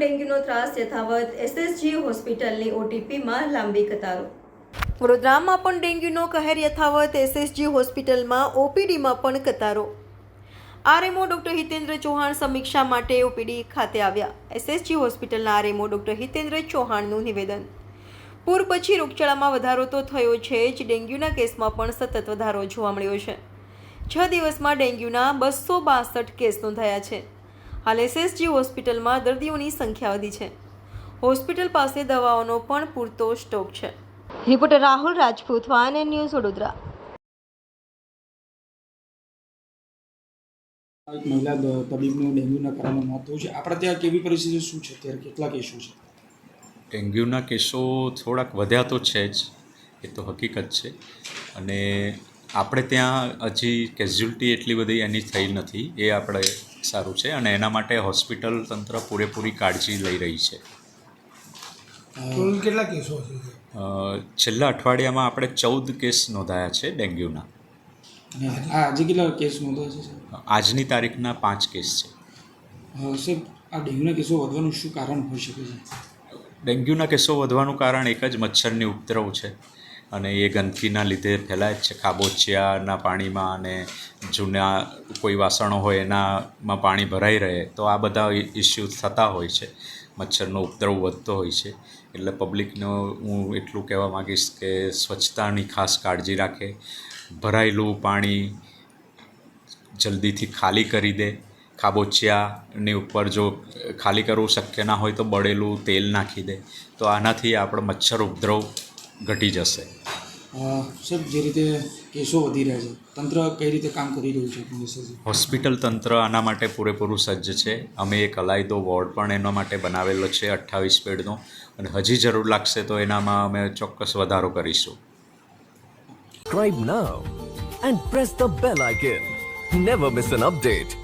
ડેન્ગ્યુનો ત્રાસ યથાવત એસએસજી હોસ્પિટલની ઓટીપીમાં લાંબી કતારો. વડોદરામાં પણ ડેન્ગ્યુનો કહેર યથાવત એસએસજી હોસ્પિટલમાં ઓપીડીમાં પણ કતારો. આરએમઓ ડૉક્ટર હિતેન્દ્ર ચૌહાણ સમીક્ષા માટે ઓપીડી ખાતે આવ્યા. એસએસજી હોસ્પિટલના આરએમઓ ડૉક્ટર હિતેન્દ્ર ચૌહાણનું નિવેદન. પૂર પછી રોગચાળામાં વધારો તો થયો છે જ, ડેન્ગ્યુના કેસમાં પણ સતત વધારો જોવા મળ્યો છે. છ દિવસમાં ડેન્ગ્યુના બસો બાસઠ કેસ નોંધાયા છે. હાલ એસએસજી હોસ્પિટલમાં દર્દીઓની સંખ્યા વધી છે. હોસ્પિટલ પાસે દવાઓનો પણ પૂરતો સ્ટોક છે. રિપોર્ટર રાહુલ રાજપૂત વાન ન્યૂઝ વડોદરા. એક મહિલા તબીબનું ડેન્ગ્યુના કારણે મોત થયું છે. આપણે ત્યાં કેવી પરિસ્થિતિ શું છે? અત્યારે કેટલા કેસો છે? ડેન્ગ્યુના કેસો થોડાક વધ્યા તો છે જ એ તો હકીકત છે. અને આપણે ત્યાં હજી કેઝ્યુલટી એટલી બધી એની થઈ નથી. એ આપણે સારું છે અને એના માટે હોસ્પિટલ તંત્ર પૂરેપૂરી કાળજી લઈ રહી છે. કેટલા કેસો છેલ્લા અઠવાડિયામાં આપણે ચૌદ કેસ નોંધાયા છે ડેન્ગ્યુના. આજે કેટલા કેસ નોંધાયા છે આજની તારીખના પાંચ કેસ છે. સાહેબ આ ડેન્ગ્યુના કેસો વધવાનું શું કારણ હોઈ શકે છે? ડેન્ગ્યુના કેસો વધવાનું કારણ એક જ મચ્છરની ઉપદ્રવ છે. અને એ ગંદકીના લીધે ફેલાય જ છે. ખાબોચિયાના પાણીમાં અને જૂના કોઈ વાસણો હોય એનામાં પાણી ભરાઈ રહે, તો આ બધા ઇસ્યુ થતા હોય છે. મચ્છરનો ઉપદ્રવ વધતો હોય છે. એટલે પબ્લિકનો હું એટલું કહેવા માગીશ કે સ્વચ્છતાની ખાસ કાળજી રાખે. ભરાયેલું પાણી જલ્દીથી ખાલી કરી દે. ખાબોચિયાની ઉપર જો ખાલી કરવું શક્ય ના હોય તો બળેલું તેલ નાખી દે. તો આનાથી આપણો મચ્છર ઉપદ્રવ ઘટી જશે. સર જે રીતે કેસો વધી રહ્યા છે તંત્ર કઈ રીતે કામ કરી રહ્યું છે હોસ્પિટલ તંત્ર આના માટે પૂરેપૂરું સજ્જ છે. અમે એક અલાયદો વોર્ડ પણ એના માટે બનાવેલો છે અઠ્ઠાવીસ બેડનો. અને હજી જરૂર લાગશે તો એનામાં અમે ચોક્કસ વધારો કરીશું. Subscribe now and press the bell icon never miss an update.